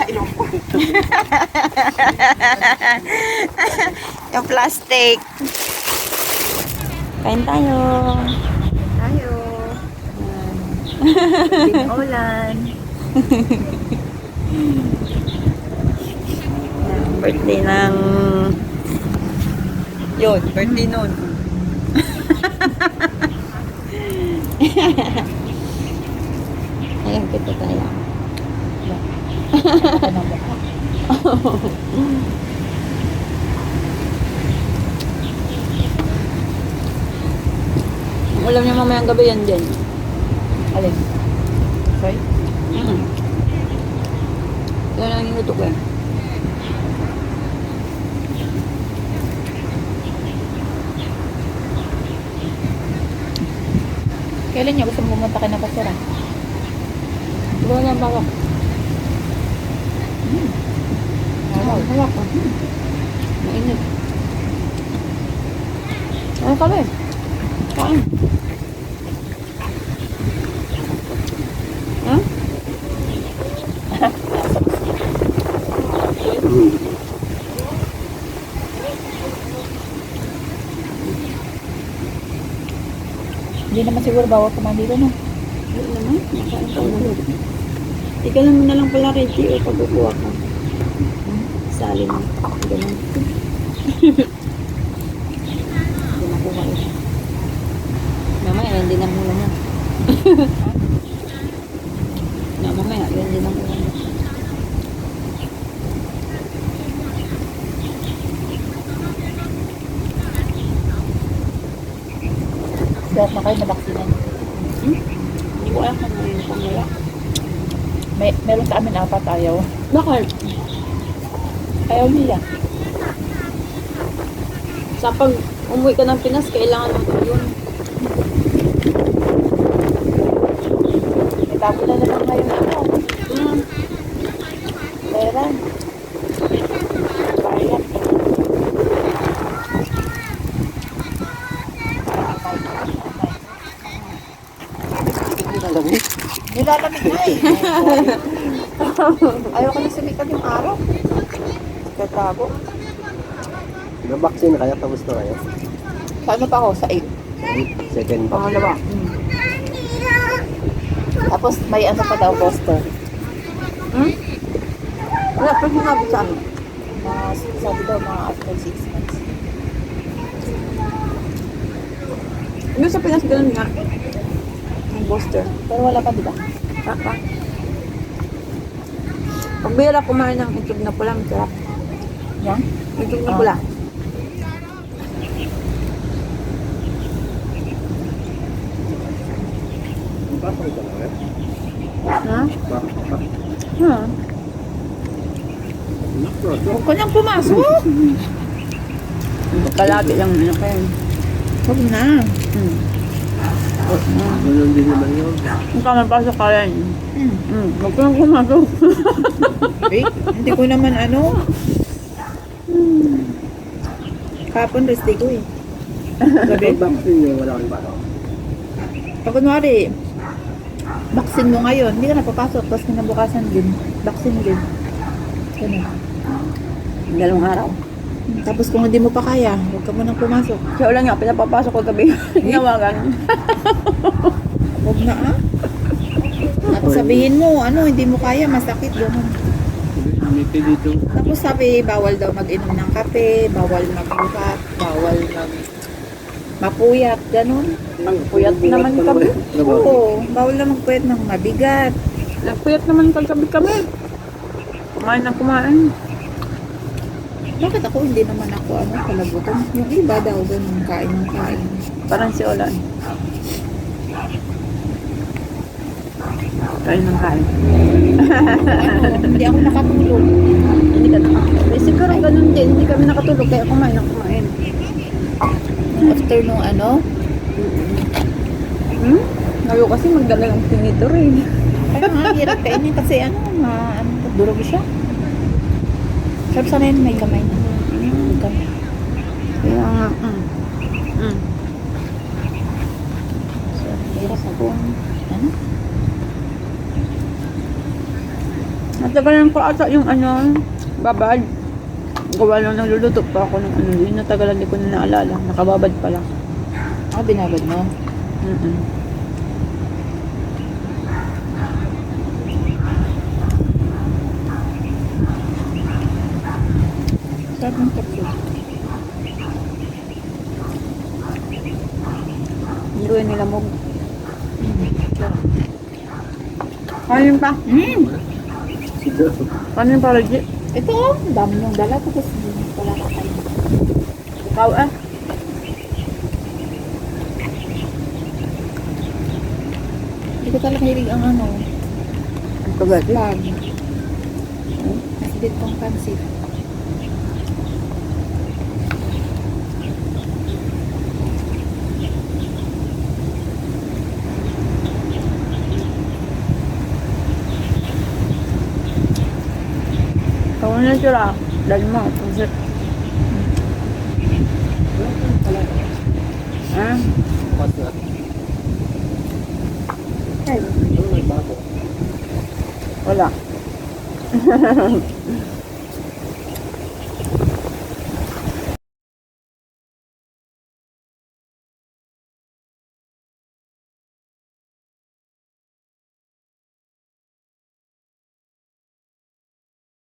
yung plastic. Kain tayo. Tayo. Ulan. Birthday ng... Yun, birthday nun. Ayan, kita tayo. Ang ulam niya mamayang gabi yan dyan. Alin? Sorry? Mm. Yan ang inutok ko eh. Kailan niyo gusto pumunta ka na pasira? Wala lang bawak. Araw. Ko. Hmm. Mainit. Ano kami? Kain. Ha? Hindi naman siguro bawal kumain dito, no? Ano naman? Nakain ka na. Tika lang mo na lang pala, Reggie, o pagkukuha ka. Sali mo. Ganun. Hindi na kuha ito. Mamaya, hindi na mula na. na, mamaya, yun din ang ulam. Lahat na kayo nabaksinan. Hmm? Hindi ko alam kung ano yung pamala. May, meron sa amin apat ayaw. Bakit? Ayaw nila. Sa pag umuwi ka ng Pinas, kailangan mo yun. May na naman ngayon ano. Hmm. Pera. Bayad. Nilalamig na eh. Ayaw ko na sumikat yung araw. Katago. Na-vaccine na kaya? Tapos na kayo? Sa ano pa ako? Sa 8. Second vaccine. Pangalawa. Hmm. Tapos may ano pa daw, booster. Hmm? Wala pa sinabi sa amin. Mga, sabi daw, mga after 6 months. Ano sa Pinas ganun nga? Ang booster. Pero wala pa, di ba? Kaka. Pag bira kumain ng itlog na pula, masarap. Yan? Itlog na Ah. pula. Na. Ha? Ha? Huwag ka nang pumasok. Kalagi lang ano kayo. Huwag na. Hmm. Na. Ganun din naman yun. Kung ka mapasok ka rin. Hmm. Hmm. Huwag ka nang pumasok. Wait, hindi ko naman ano. Kapon rest day ko eh. Gabi. Vaccine nyo, wala kang pasok. Pag kunwari, vaccine mo ngayon, hindi ka na papasok. Tapos kinabukasan din, vaccine din. Ganun. Dalawang araw. Tapos kung hindi mo pa kaya, huwag ka munang pumasok. Kaya ulan nga, pinapapasok ko gabi. Ginawagan. Huwag na ah. At sabihin mo, ano, hindi mo kaya, masakit, gano'n. Dito. Tapos sabi, bawal daw mag-inom ng kape, bawal magbuhat, bawal mag mapuyat, ganun. Puyat naman kami. Oo, bawal na magpuyat ng mabigat. Nagpuyat naman kagabi kami. Kumain na kumain. Bakit ako hindi naman ako ano, kalabutan? Yung iba daw ganun, kain ng kain. Parang si Olan. Kain ng kain. Ano, hindi ako nakatulog. Hindi ka nakatulog. Eh, siguro ganun din. Hindi kami nakatulog kaya kumain ng kumain. After nung ano, Hmm? Ngayon kasi magdala ng tinitor eh. kaya nga, hirap kainin kasi ano, ma, ano, durog siya. Sarap sana yun, may kamay na. May kamay. Kaya nga. Mm. Mm. So, hirap ako. Ano? Natagalan ko ata yung ano, Babad. Gawa lang ng luluto pa ako ng ano. Yun natagalan di ko na naalala. Nakababad pala. Ah, binabad mo? Mm-mm. Sarap ng capsule. Hindi ko yun nilamog. Kanin pa. Mm. Kanin pa, legit. Ito oh, ang dami niyong dala tapos hindi mo pala kakain. Ikaw ah. Hindi ko talaga hilig ang ano, Ang pagati. flag. Kasi din kong pansit. Ikaw na sila. Dahil mo. Kasi,